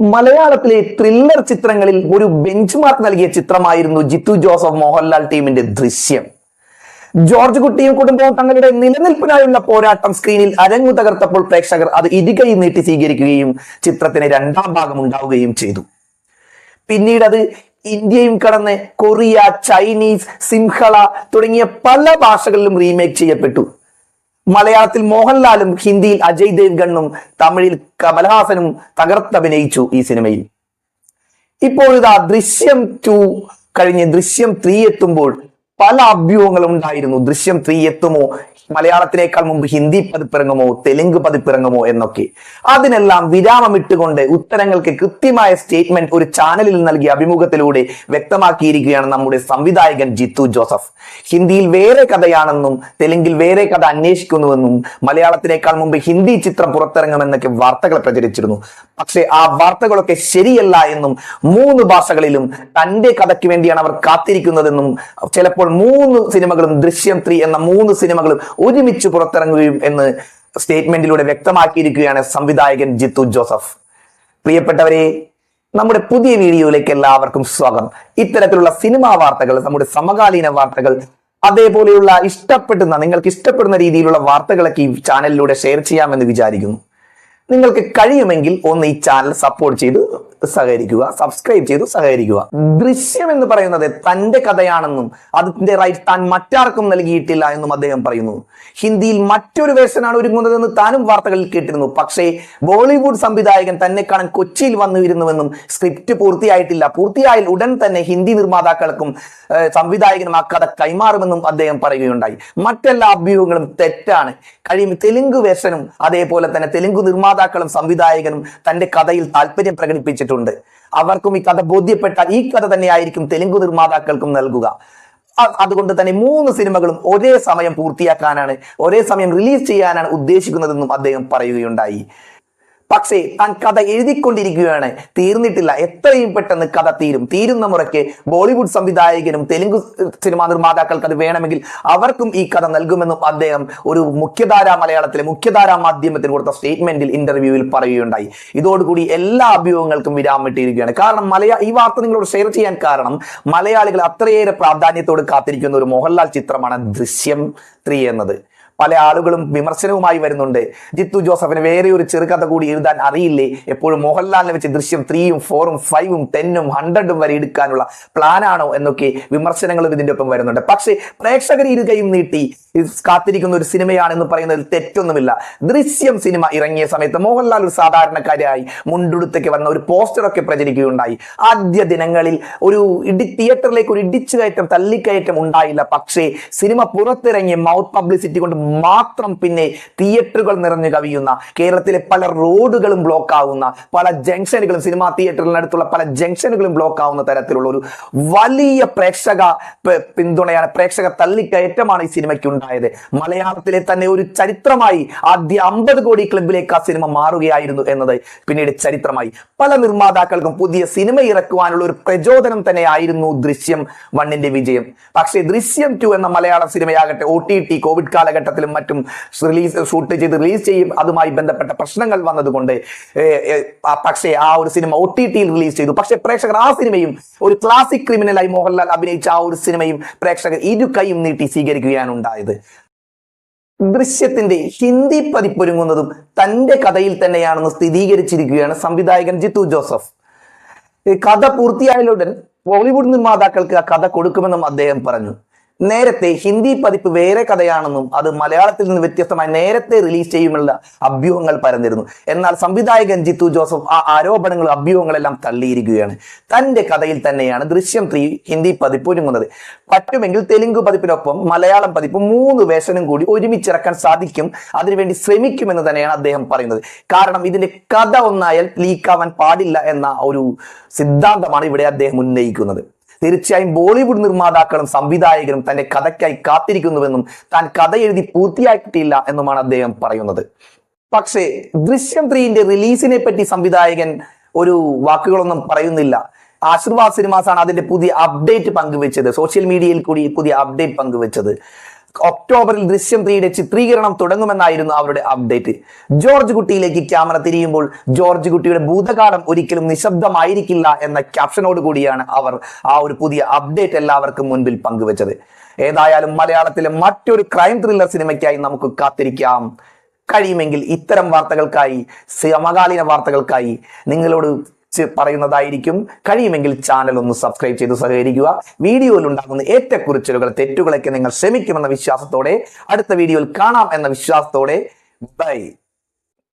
മലയാളത്തിലെ ത്രില്ലർ ചിത്രങ്ങളിൽ ഒരു ബെഞ്ച് മാർക്ക് നൽകിയ ചിത്രമായിരുന്നു ജിത്തു ജോസഫ് മോഹൻലാൽ ടീമിന്റെ ദൃശ്യം. ജോർജ് കുട്ടിയും കുടുംബവും തങ്ങളുടെ നിലനിൽപ്പിനായുള്ള പോരാട്ടം സ്ക്രീനിൽ അരങ്ങു തകർത്തപ്പോൾ പ്രേക്ഷകർ അത് ഇരുകൈ നീട്ടി സ്വീകരിക്കുകയും ചിത്രത്തിന് രണ്ടാം ഭാഗം ഉണ്ടാവുകയും ചെയ്തു. പിന്നീട് അത് ഇന്ത്യയും കടന്ന് കൊറിയ ചൈനീസ് സിംഹള തുടങ്ങിയ പല ഭാഷകളിലും റീമേക്ക് ചെയ്യപ്പെട്ടു. മലയാളത്തിൽ മോഹൻലാലും ഹിന്ദിയിൽ അജയ് ദേവ്ഗണ്ണും തമിഴിൽ കമൽഹാസനും തകർത്തഭിനയിച്ചു ഈ സിനിമയിൽ. ഇപ്പോൾ ഇതാ ദൃശ്യം ടു കഴിഞ്ഞ് ദൃശ്യം ത്രീ എത്തുമ്പോൾ പല അഭ്യൂഹങ്ങളും ഉണ്ടായിരുന്നു ദൃശ്യം ത്രീ എത്തുമോ മലയാളത്തിനേക്കാൾ മുമ്പ് ഹിന്ദി പതിപ്പിറങ്ങുമോ തെലുങ്ക് പതിപ്പിറങ്ങുമോ എന്നൊക്കെ. അതിനെല്ലാം വിരാമമിട്ടുകൊണ്ട് ഉത്തരങ്ങൾക്ക് കൃത്യമായ സ്റ്റേറ്റ്മെന്റ് ഒരു ചാനലിൽ നൽകിയ അഭിമുഖത്തിലൂടെ വ്യക്തമാക്കിയിരിക്കുകയാണ് നമ്മുടെ സംവിധായകൻ ജിത്തു ജോസഫ്. ഹിന്ദിയിൽ വേറെ കഥയാണെന്നും തെലുങ്കിൽ വേറെ കഥ അന്വേഷിക്കുന്നുവെന്നും മലയാളത്തിനേക്കാൾ മുമ്പ് ഹിന്ദി ചിത്രം പുറത്തിറങ്ങുമെന്നൊക്കെ വാർത്തകൾ പ്രചരിച്ചിരുന്നു. പക്ഷേ ആ വാർത്തകളൊക്കെ ശരിയല്ല എന്നും മൂന്ന് ഭാഷകളിലും തന്റെ കഥയ്ക്ക് വേണ്ടിയാണ് അവർ കാത്തിരിക്കുന്നതെന്നും ചിലപ്പോൾ മൂന്ന് സിനിമകളും ദൃശ്യം ത്രീ എന്ന മൂന്ന് സിനിമകളും ഒരുമിച്ച് പുറത്തിറങ്ങുകയും എന്ന് സ്റ്റേറ്റ്മെന്റിലൂടെ വ്യക്തമാക്കിയിരിക്കുകയാണ് സംവിധായകൻ ജിത്തു ജോസഫ്. പ്രിയപ്പെട്ടവരെ നമ്മുടെ പുതിയ വീഡിയോയിലേക്ക് എല്ലാവർക്കും സ്വാഗതം. ഇത്തരത്തിലുള്ള സിനിമാ വാർത്തകൾ നമ്മുടെ സമകാലീന വാർത്തകൾ അതേപോലെയുള്ള ഇഷ്ടപ്പെടുന്ന നിങ്ങൾക്ക് ഇഷ്ടപ്പെടുന്ന രീതിയിലുള്ള വാർത്തകളൊക്കെ ഈ ചാനലിലൂടെ ഷെയർ ചെയ്യാമെന്ന് വിചാരിക്കുന്നു. നിങ്ങൾക്ക് കഴിയുമെങ്കിൽ ഒന്ന് ഈ ചാനൽ സപ്പോർട്ട് ചെയ്ത് സഹകരിക്കുക സബ്സ്ക്രൈബ് ചെയ്ത് സഹകരിക്കുക. ദൃശ്യം എന്ന് പറയുന്നത് തന്റെ കഥയാണെന്നും അതിന്റെ റൈറ്റ് താൻ മറ്റാർക്കും നൽകിയിട്ടില്ല എന്നും അദ്ദേഹം പറയുന്നു. ഹിന്ദിയിൽ മറ്റൊരു വേഷനാണ് ഒരുങ്ങുന്നതെന്ന് താനും വാർത്തകളിൽ കേട്ടിരുന്നു. പക്ഷേ ബോളിവുഡ് സംവിധായകൻ തന്നെ കാണാൻ കൊച്ചിയിൽ വന്നിരുന്നുവെന്നും സ്ക്രിപ്റ്റ് പൂർത്തിയായിട്ടില്ല. പൂർത്തിയായാൽ ഉടൻ തന്നെ ഹിന്ദി നിർമ്മാതാക്കൾക്കും സംവിധായകനും ആ കഥ കൈമാറുമെന്നും അദ്ദേഹം പറയുകയുണ്ടായി. മറ്റെല്ലാ അഭ്യൂഹങ്ങളും തെറ്റാണ്. കഴിയും തെലുങ്ക് വേഷനും അതേപോലെ തന്നെ തെലുങ്ക് നിർമ്മാതാക്കളും സംവിധായകനും തന്റെ കഥയിൽ താല്പര്യം പ്രകടിപ്പിച്ചിട്ടുണ്ട് അവർക്കും ഈ കഥ ബോധ്യപ്പെട്ട ഈ കഥ തന്നെയായിരിക്കും തെലുങ്ക് നിർമ്മാതാക്കൾക്കും നൽകുക. അതുകൊണ്ട് തന്നെ മൂന്ന് സിനിമകളും ഒരേ സമയം പൂർത്തിയാക്കാനാണ് ഒരേ സമയം റിലീസ് ചെയ്യാനാണ് ഉദ്ദേശിക്കുന്നതെന്നും അദ്ദേഹം പറയുകയുണ്ടായി. പക്ഷേ താൻ കഥ എഴുതിക്കൊണ്ടിരിക്കുകയാണ്. തീർന്നിട്ടില്ല. എത്രയും പെട്ടെന്ന് കഥ തീരും. തീരുന്ന മുറയ്ക്ക് ബോളിവുഡ് സംവിധായകനും തെലുങ്ക് സിനിമാ നിർമ്മാതാക്കൾക്ക് അത് വേണമെങ്കിൽ അവർക്കും ഈ കഥ നൽകുമെന്നും അദ്ദേഹം ഒരു മുഖ്യധാരാ മലയാളത്തിലെ മുഖ്യധാരാ മാധ്യമത്തിന് കൊടുത്ത സ്റ്റേറ്റ്മെന്റിൽ ഇന്റർവ്യൂവിൽ പറയുകയുണ്ടായി. ഇതോടുകൂടി എല്ലാ അഭ്യൂഹങ്ങൾക്കും വിരാമം ഇട്ടിരിക്കുകയാണ് കാരണം മലയാ ഈ വാർത്ത നിങ്ങളോട് ഷെയർ ചെയ്യാൻ കാരണം മലയാളികൾ അത്രയേറെ പ്രാധാന്യത്തോട് കാത്തിരിക്കുന്ന ഒരു മോഹൻലാൽ ചിത്രമാണ് ദൃശ്യം ത്രീ എന്നത്. പല ആളുകളും വിമർശനവുമായി വരുന്നുണ്ട്. ജിത്തു ജോസഫിന് വേറെ ഒരു ചെറുകഥ കൂടി എഴുതാൻ അറിയില്ലേ? എപ്പോഴും മോഹൻലാലിനെ വെച്ച് ദൃശ്യം ത്രീയും ഫോറും ഫൈവും ടെന്നും ഹൺഡ്രഡും വരെ എടുക്കാനുള്ള പ്ലാനാണോ എന്നൊക്കെ വിമർശനങ്ങളും ഇതിന്റെ ഒപ്പം വരുന്നുണ്ട്. പക്ഷേ പ്രേക്ഷകർ ഇരുകയും നീട്ടി കാത്തിരിക്കുന്ന ഒരു സിനിമയാണെന്ന് പറയുന്നതിൽ തെറ്റൊന്നുമില്ല. ദൃശ്യം സിനിമ ഇറങ്ങിയ സമയത്ത് മോഹൻലാൽ ഒരു സാധാരണക്കാരായി മുണ്ടുടുത്തേക്ക് വന്ന ഒരു പോസ്റ്ററൊക്കെ പ്രചരിക്കുകയുണ്ടായി. ആദ്യ ദിനങ്ങളിൽ ഒരു ഇടി തിയേറ്ററിലേക്ക് ഒരു ഇടിച്ചു കയറ്റം തള്ളിക്കയറ്റം ഉണ്ടായില്ല. പക്ഷേ സിനിമ പുറത്തിറങ്ങിയ മൗത്ത് പബ്ലിസിറ്റി കൊണ്ട് മാത്രം പിന്നെ തിയേറ്ററുകൾ നിറഞ്ഞു കവിയുന്ന കേരളത്തിലെ പല റോഡുകളും ബ്ലോക്ക് ആവുന്ന പല ജംഗ്ഷനുകളും സിനിമാ തിയേറ്ററിനടുത്തുള്ള പല ജംഗ്ഷനുകളും ബ്ലോക്ക് ആവുന്ന തരത്തിലുള്ള ഒരു വലിയ പ്രേക്ഷക പിന്തുണയാണ് പ്രേക്ഷക തള്ളിക്കയറ്റമാണ് ഈ സിനിമയ്ക്ക് ഉണ്ടായത് മലയാളത്തിലെ തന്നെ ഒരു ചരിത്രമായി ആദ്യ അമ്പത് കോടി ക്ലബിലേക്ക് ആ സിനിമ മാറുകയായിരുന്നു എന്നത് പിന്നീട് ചരിത്രമായി. പല നിർമ്മാതാക്കൾക്കും പുതിയ സിനിമ ഇറക്കുവാനുള്ള ഒരു പ്രചോദനം തന്നെയായിരുന്നു ദൃശ്യം വണ്ണിന്റെ വിജയം. പക്ഷേ ദൃശ്യം ടു എന്ന മലയാള സിനിമയാകട്ടെ ഒ ടി ടി കോവിഡ് കാലഘട്ടത്തിലും മറ്റും റിലീസ് ഷൂട്ട് ചെയ്ത് റിലീസ് ചെയ്യും. അതുമായി ബന്ധപ്പെട്ട പ്രശ്നങ്ങൾ വന്നതുകൊണ്ട് പക്ഷേ ആ ഒരു സിനിമ ഒ ടി ടിയിൽ റിലീസ് ചെയ്തു. പക്ഷേ പ്രേക്ഷകർ ആ സിനിമയും ഒരു ക്ലാസിക് ക്രിമിനലായി മോഹൻലാൽ അഭിനയിച്ച ആ ഒരു സിനിമയും പ്രേക്ഷകർ ഇരു കൈയും നീട്ടി സ്വീകരിക്കുകയാണ് ഉണ്ടായത്. ദൃശ്യത്തിന്റെ ഹിന്ദി പതിപ്പൊരുങ്ങുന്നതും തന്റെ കഥയിൽ തന്നെയാണെന്ന് സ്ഥിരീകരിച്ചിരിക്കുകയാണ് സംവിധായകൻ ജിത്തു ജോസഫ്. കഥ പൂർത്തിയായാലുടൻ ബോളിവുഡ് നിർമ്മാതാക്കൾക്ക് ആ കഥ കൊടുക്കുമെന്നും അദ്ദേഹം പറഞ്ഞു. നേരത്തെ ഹിന്ദി പതിപ്പ് വേറെ കഥയാണെന്നും അത് മലയാളത്തിൽ നിന്ന് വ്യത്യസ്തമായി നേരത്തെ റിലീസ് ചെയ്യുമെന്നുള്ള അഭ്യൂഹങ്ങൾ പരന്നിരുന്നു. എന്നാൽ സംവിധായകൻ ജിത്തു ജോസഫ് ആ ആരോപണങ്ങളും അഭ്യൂഹങ്ങളെല്ലാം തള്ളിയിരിക്കുകയാണ്. തന്റെ കഥയിൽ തന്നെയാണ് ദൃശ്യം ത്രീ ഹിന്ദി പതിപ്പ് ഒരുങ്ങുന്നത്. പറ്റുമെങ്കിൽ തെലുങ്ക് പതിപ്പിനൊപ്പം മലയാളം പതിപ്പ് മൂന്ന് വേഷനും കൂടി ഒരുമിച്ചിറക്കാൻ സാധിക്കും. അതിനുവേണ്ടി ശ്രമിക്കുമെന്ന് തന്നെയാണ് അദ്ദേഹം പറയുന്നത്. കാരണം ഇതിന്റെ കഥ ഒന്നായാൽ ലീക്കാവാൻ പാടില്ല എന്ന ഒരു സിദ്ധാന്തമാണ് ഇവിടെ അദ്ദേഹം ഉന്നയിക്കുന്നത്. തീർച്ചയായും ബോളിവുഡ് നിർമ്മാതാക്കളും സംവിധായകരും തന്റെ കഥയ്ക്കായി കാത്തിരിക്കുന്നുവെന്നും താൻ കഥ എഴുതി പൂർത്തിയാക്കിയിട്ടില്ല എന്നുമാണ് അദ്ദേഹം പറയുന്നത്. പക്ഷേ ദൃശ്യം ത്രീന്റെ റിലീസിനെ പറ്റി സംവിധായകൻ ഒരു വാക്കുകളൊന്നും പറയുന്നില്ല. ആശീർവാദ് സിനിമാസാണ് അതിന്റെ പുതിയ അപ്ഡേറ്റ് പങ്കുവെച്ചത്. സോഷ്യൽ മീഡിയയിൽ കൂടി പുതിയ അപ്ഡേറ്റ് പങ്കുവെച്ചത്. ഒക്ടോബറിൽ ദൃശ്യം ത്രീയുടെ ചിത്രീകരണം തുടങ്ങുമെന്നായിരുന്നു അവരുടെ അപ്ഡേറ്റ് ജോർജ് കുട്ടിയിലേക്ക് ക്യാമറ തിരിയുമ്പോൾ ജോർജ് കുട്ടിയുടെ ഭൂതകാലം ഒരിക്കലും നിശബ്ദമായിരിക്കില്ല എന്ന ക്യാപ്ഷനോട് കൂടിയാണ് അവർ ആ ഒരു പുതിയ അപ്ഡേറ്റ് എല്ലാവർക്കും മുൻപിൽ പങ്കുവച്ചത്. ഏതായാലും മലയാളത്തിലെ മറ്റൊരു ക്രൈം ത്രില്ലർ സിനിമയ്ക്കായി നമുക്ക് കാത്തിരിക്കാം. കഴിയുമെങ്കിൽ ഇത്തരം വാർത്തകൾക്കായി സമകാലീന വാർത്തകൾക്കായി നിങ്ങളോട് പറയുന്നതായിരിക്കും. കഴിയുമെങ്കിൽ ചാനൽ ഒന്ന് സബ്സ്ക്രൈബ് ചെയ്ത് സഹകരിക്കുക. വീഡിയോയിൽ ഉണ്ടാകുന്ന ഏറ്റക്കുറിച്ചിലുകൾ തെറ്റുകളൊക്കെ നിങ്ങൾ ശ്രമിക്കുമെന്ന വിശ്വാസത്തോടെ അടുത്ത വീഡിയോയിൽ കാണാം എന്ന വിശ്വാസത്തോടെ ബൈ.